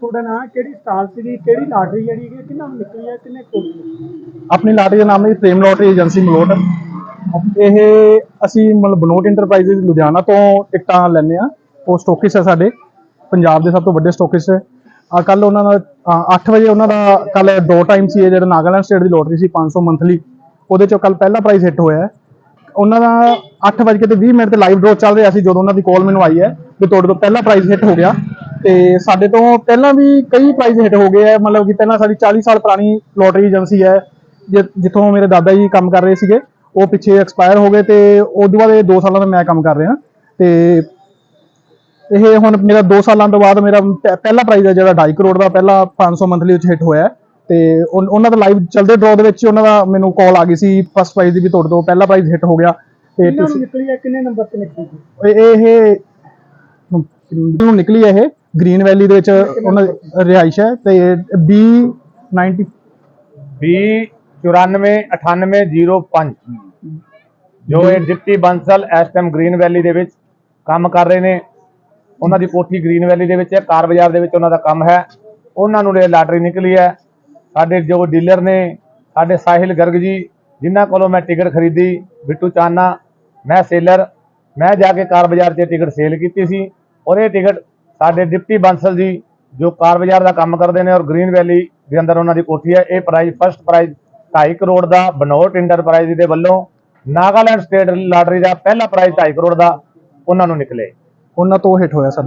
ਤੁਹਾਡਾ ਨਾਮ ਕਿਹੜੀ ਸਟਾਲ ਸੀਗੀ, ਕਿਹੜੀ ਲਾਟਰੀ ਜਿਹੜੀ ਹੈਗੀ, ਕਿੰਨਾ ਨਿਕਲੀ ਹੈ, ਕਿੰਨੇ ਕੋਲ ਆਪਣੀ ਲਾਟਰੀ ਦਾ ਨਾਮ ਹੈ ਪ੍ਰੇਮ ਲੋਟਰੀ ਏਜੰਸੀ ਮਲੋਟ। ਇਹ ਅਸੀਂ ਮਤਲਬ ਬਨੋਟ ਇੰਟਰਪ੍ਰਾਈਜ਼ਸ ਲੁਧਿਆਣਾ ਤੋਂ ਟਿਕਟਾਂ ਲੈਂਦੇ ਆ ਉਹ ਸਟੋਕਿਸ ਹੈ ਸਾਡੇ। ਪੰਜਾਬ ਦੇ ਸਭ ਤੋਂ ਵੱਡੇ ਸਟੋਕਿਸ ਹੈ। ਆ ਕੱਲ ਉਹਨਾਂ ਦਾ 8 ਵਜੇ ਉਹਨਾਂ ਦਾ ਕੱਲ ਦੋ ਟਾਈਮ ਸੀ ਇਹ ਜਿਹੜਾ ਨਾਗਾਲੈਂਡ ਸਟੇਟ ਦੀ ਲੋਟਰੀ ਸੀ 500 ਮੰਥਲੀ ਉਹਦੇ ਚੋਂ ਕੱਲ ਪਹਿਲਾ ਪ੍ਰਾਈਜ਼ ਹਿੱਟ ਹੋਇਆ ਉਹਨਾਂ ਦਾ 8 ਵਜੇ ਤੇ 20 ਮਿੰਟ ਤੇ ਲਾਈਵ ਡਰਾਅ ਚੱਲ ਰਿਹਾ ਸੀ ਜਦੋਂ ਉਹਨਾਂ ਦੀ ਕਾਲ ਮੈਨੂੰ ਆਈ ਹੈ ਵੀ ਤੁਹਾਡੇ ਤੋਂ ਪਹਿਲਾ ਪ੍ਰਾਈਜ਼ ਹਿੱਟ ਹੋ ਗਿਆ। ਤੇ ਸਾਡੇ ਤੋਂ ਪਹਿਲਾਂ ਵੀ ਕਈ ਪ੍ਰਾਈਜ਼ ਹਿੱਟ ਹੋ ਗਏ ਆ। ਮਤਲਬ ਕਿ ਪਹਿਲਾਂ ਸਾਡੀ 40 ਸਾਲ ਪੁਰਾਣੀ ਲੋਟਰੀ ਏਜੰਸੀ ਹੈ ਜਿੱਥੋਂ ਮੇਰੇ ਦਾਦਾ ਜੀ ਕੰਮ ਕਰ ਰਹੇ ਸੀਗੇ ਉਹ ਪਿੱਛੇ ਐਕਸਪਾਇਰ ਹੋ ਗਏ ਤੇ ਉਸ ਤੋਂ ਬਾਅਦ ਇਹ 2 ਸਾਲਾਂ ਤੋਂ ਮੈਂ ਕੰਮ ਕਰ ਰਿਹਾ। ਤੇ ਇਹ ਹੁਣ ਮੇਰਾ 2 ਸਾਲਾਂ ਤੋਂ ਬਾਅਦ ਮੇਰਾ ਪਹਿਲਾ ਪ੍ਰਾਈਜ਼ ਹੈ ਜਿਹੜਾ 2.5 ਕਰੋੜ ਦਾ ਪਹਿਲਾ 500 ਮੰਥਲੀ ਵਿੱਚ ਹਿੱਟ ਹੋਇਆ ਤੇ ਉਹਨਾਂ ਦਾ ਲਾਈਵ ਚੱਲਦੇ ਡਰਾਅ ਦੇ ਵਿੱਚ ਉਹਨਾਂ ਦਾ ਮੈਨੂੰ ਕਾਲ ਆ ਗਈ ਸੀ ਫਸਟ ਪ੍ਰਾਈਜ਼ ਦੀ ਵੀ ਤੁਹਾਡੇ ਤੋਂ ਪਹਿਲਾ ਪ੍ਰਾਈਜ਼ ਹਿੱਟ ਹੋ ਗਿਆ। ਤੇ ਕਿੰਨਾ ਤੁਸੀਂ ਨਿਕਲੀ ਹੈ ਕਿੰਨੇ ਨੰਬਰ ਤੇ ਨਿਕਲੀ ਇਹ ਇਹ ਨੂੰ ਨਿਕਲੀ ਹੈ ਇਹ। ਗ੍ਰੀਨ ਵੈਲੀ ਦੇ ਵਿੱਚ ਉਹਨਾਂ ਦੀ ਰਿਹਾਇਸ਼ ਹੈ ਤੇ ਬੀ 90 ਵੀਹ ਚੁਰਾਨਵੇਂ 9805 ਜੋ ਇਹ ਡਿਪਟੀ ਬੰਸਲ ਇਸ ਟਾਈਮ ਗ੍ਰੀਨ ਵੈਲੀ ਦੇ ਵਿੱਚ ਕੰਮ ਕਰ ਰਹੇ ਨੇ। ਉਹਨਾਂ ਦੀ ਕੋਠੀ ਗ੍ਰੀਨ ਵੈਲੀ ਦੇ ਵਿੱਚ ਹੈ, ਕਾਰ ਬਾਜ਼ਾਰ ਦੇ ਵਿੱਚ ਉਹਨਾਂ ਦਾ ਕੰਮ ਹੈ। ਉਹਨਾਂ ਨੂੰ ਇਹ ਲਾਟਰੀ ਨਿਕਲੀ ਹੈ। ਸਾਡੇ ਜੋ ਡੀਲਰ ਨੇ, ਸਾਡੇ ਸਾਹਿਲ ਗਰਗ ਜੀ, ਜਿਨ੍ਹਾਂ ਕੋਲੋਂ ਮੈਂ ਟਿਕਟ ਖਰੀਦੀ, ਬਿੱਟੂ ਚਾਨਾ, ਮੈਂ ਸੇਲਰ, ਮੈਂ ਜਾ ਕੇ ਕਾਰ ਬਾਜ਼ਾਰ 'ਚ ਟਿਕਟ ਸੇਲ ਕੀਤੀ ਸੀ। ਔਰ ਇਹ ਟਿਕਟ ਸਾਡੇ ਡਿਪਟੀ ਬੰਸਲ ਜੀ ਜੋ ਕਾਰ ਬਾਜ਼ਾਰ ਦਾ ਕੰਮ ਕਰਦੇ ਨੇ ਔਰ ਗ੍ਰੀਨ ਵੈਲੀ ਦੇ ਅੰਦਰ ਉਹਨਾਂ ਦੀ ਕੋਠੀ ਹੈ, ਇਹ ਪ੍ਰਾਈਜ਼ ਫਸਟ ਪ੍ਰਾਈਜ਼ 2.5 ਕਰੋੜ ਦਾ ਬਨੋਟ ਇੰਟਰਪ੍ਰਾਈਜ਼ ਦੇ ਵੱਲੋਂ, ਨਾਗਾਲੈਂਡ ਸਟੇਟ ਲਾਟਰੀ ਦਾ ਪਹਿਲਾ ਪ੍ਰਾਈਜ਼ 2.5 ਕਰੋੜ ਦਾ ਉਹਨਾਂ ਨੂੰ ਨਿਕਲੇ। ਉਹਨਾਂ ਤੋਂ ਹਿੱਟ ਹੋਇਆ ਸਰ